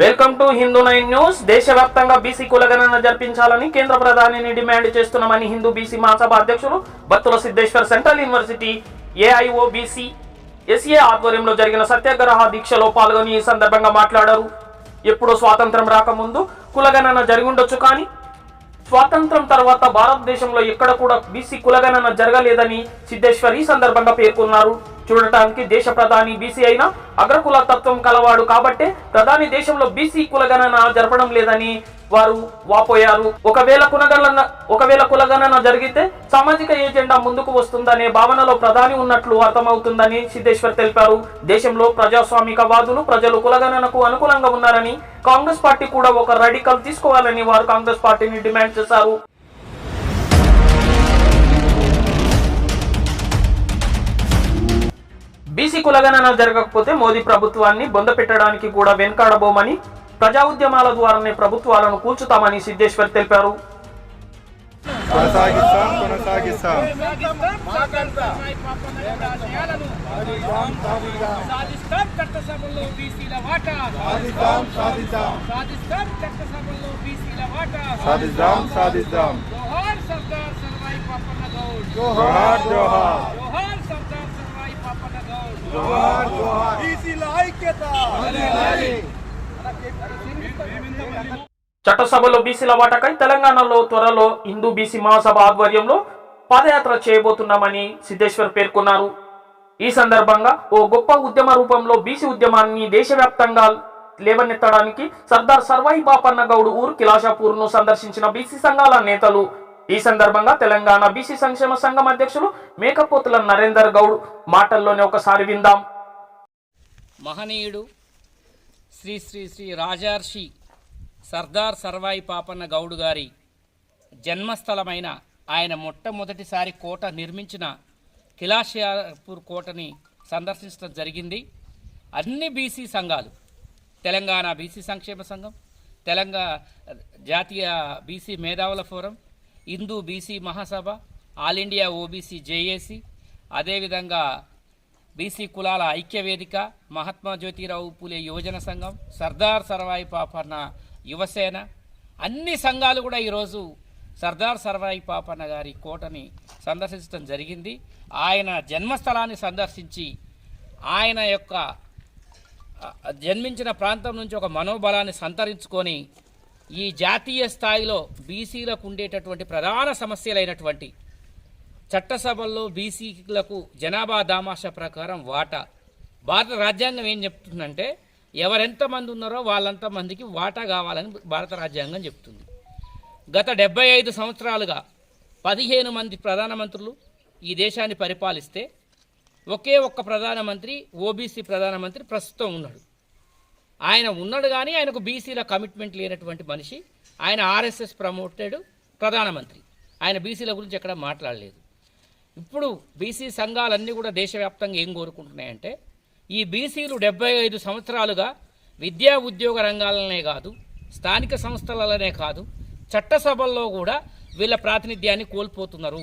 Welcome to Hindu nine news దేశవ్యాప్తంగా BC కులగణన జరిపించాలని కేంద్ర ప్రధానిని డిమాండ్ చేస్తున్నామని హిందూ బీసీ మహాసభ అధ్యక్షులు Battula Siddeshwar central university AIOBC SA ఆధ్వర్యంలో జరిగిన సత్యాగ్రహ దీక్షలో పాల్గొని ఈ సందర్భంగా మాట్లాడారు. ఎప్పుడో స్వాతంత్రం రాకముందు కులగణన జరిగి ఉండొచ్చు కానీ స్వాతంత్రం తర్వాత భారతదేశంలో ఎక్కడ కూడా బీసీ కులగణన జరగలేదని సిద్ధేశ్వర్ ఈ సందర్భంగా పేర్కొన్నారు. చూడటానికి దేశ ప్రధాని బీసీ అయినా అగ్రకుల తత్వం కలవాడు కాబట్టే ప్రధాని దేశంలో బీసీ కులగణన జరపడం లేదని వారు వాపోయారు. ఒకవేళ కులగణన ఒకవేళ కులగణన జరిగితే సామాజిక ఏజెండా ముందుకు వస్తుందనే భావనలో ప్రధాని ఉన్నట్లు అర్థమవుతుందని సిద్ధేశ్వర్ తెలిపారు. దేశంలో ప్రజాస్వామికవాదులు ప్రజలు కులగణనకు అనుకూలంగా ఉన్నారని కాంగ్రెస్ పార్టీ కూడా ఒక రడికల్ తీసుకోవాలని వారు కాంగ్రెస్ పార్టీని డిమాండ్ చేశారు. బీసీ కులగణన జరగకపోతే మోదీ ప్రభుత్వాన్ని బొందపెట్టడానికి కూడా వెనుకాడబోమని ప్రజా ఉద్యమాల ద్వారానే ప్రభుత్వాలను కూల్చుతామని సిద్ధేశ్వర్ తెలిపారు. కొనసాగిస్తాం కొనసాగిస్తాం. సాధిస్తాం చట్టసభల్లో బీసీల వాటా సాధిద్దాం సాధిద్దాం. సాధిస్తాం చట్టసభల్లో బీసీల వాటా సాధిద్దాం సాధిద్దాం. జోహార్ సర్దార్ సర్వాయి పాపన్న గౌడ్. జోహార్ జోహార్ జోహార్ సర్దార్ సర్వాయి పాపన్న గౌడ్ జోహార్ జోహార్ బీసీల ఐక్యత చట్టసభలో బీసీల వాటకై తెలంగాణలో త్వరలో హిందూ బీసీ మహాసభ ఆధ్వర్యంలో పాదయాత్ర చేయబోతున్నామని సిద్ధేశ్వర్ పేర్కొన్నారు. ఈ సందర్భంగా ఓ గొప్ప ఉద్యమ రూపంలో బీసీ ఉద్యమాన్ని దేశవ్యాప్తంగా లేవనెత్తడానికి సర్దార్ సర్వాయి బాపన్న గౌడ్ ఊరు కిలాషాపూర్ను సందర్శించిన బీసీ సంఘాల నేతలు. ఈ సందర్భంగా తెలంగాణ బీసీ సంక్షేమ సంఘం అధ్యక్షులు మేకపోతుల నరేందర్ గౌడ్ మాటల్లోనే ఒకసారి విందాం. మహనీయుడు శ్రీ శ్రీ శ్రీ రాజార్షి సర్దార్ సర్వాయి పాపన్న గౌడ్ గారి జన్మస్థలమైన ఆయన మొట్టమొదటిసారి కోట నిర్మించిన కిలాషియాపూర్ కోటని సందర్శించడం జరిగింది. అన్ని బీసీ సంఘాలు తెలంగాణ బీసీ సంక్షేమ సంఘం తెలంగాణ జాతీయ బీసీ మేధావుల forum Hindu BC Mahasabha all India OBC JAC అదేవిధంగా బీసీ కులాల ఐక్యవేదిక మహాత్మా జ్యోతిరావు పూలే యువజన సంఘం సర్దార్ సర్వాయి పాపన్న యువసేన అన్ని సంఘాలు కూడా ఈరోజు సర్దార్ సర్వాయి పాపన్న గారి కోటని సందర్శించడం జరిగింది. ఆయన జన్మస్థలాన్ని సందర్శించి ఆయన యొక్క జన్మించిన ప్రాంతం నుంచి ఒక మనోబలాన్ని సంతరించుకొని ఈ జాతీయ స్థాయిలో బీసీలకు ఉండేటటువంటి ప్రధాన సమస్యలైనటువంటి చట్టసభల్లో బీసీలకు జనాభా దామాషా ప్రకారం వాటా. భారత రాజ్యాంగం ఏం చెప్తుందంటే ఎవరెంతమంది ఉన్నారో వాళ్ళంత మందికి వాటా కావాలని భారత రాజ్యాంగం చెప్తుంది. గత డెబ్బై ఐదు సంవత్సరాలుగా పదిహేను మంది ప్రధానమంత్రులు ఈ దేశాన్ని పరిపాలిస్తే ఒకే ఒక్క ప్రధానమంత్రి ఓబీసీ ప్రధానమంత్రి ప్రస్తుతం ఉన్నాడు. ఆయన ఉన్నాడు కానీ ఆయనకు బీసీల కమిట్మెంట్ లేనటువంటి మనిషి ఆయన ఆర్ఎస్ఎస్ ప్రమోటెడ్ ప్రధానమంత్రి. ఆయన బీసీల గురించి ఎక్కడ మాట్లాడలేదు. ఇప్పుడు బీసీ సంఘాలన్నీ కూడా దేశవ్యాప్తంగా ఏం కోరుకుంటున్నాయంటే ఈ బీసీలు డెబ్బై ఐదు సంవత్సరాలుగా విద్యా ఉద్యోగ రంగాలనే కాదు స్థానిక సంస్థలనే కాదు చట్టసభల్లో కూడా వీళ్ళ ప్రాతినిధ్యాన్ని కోల్పోతున్నారు.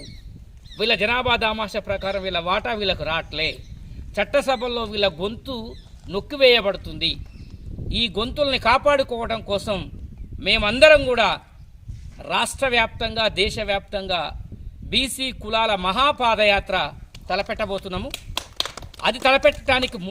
వీళ్ళ జనాభా దామాష ప్రకారం వీళ్ళ వాటా వీళ్ళకు రావట్లే చట్టసభల్లో వీళ్ళ గొంతు నొక్కివేయబడుతుంది. ఈ గొంతుల్ని కాపాడుకోవడం కోసం మేమందరం కూడా రాష్ట్ర వ్యాప్తంగా దేశవ్యాప్తంగా బీసీ కులాల మహాపాదయాత్ర తలపెట్టబోతున్నాము. అది తలపెట్టడానికి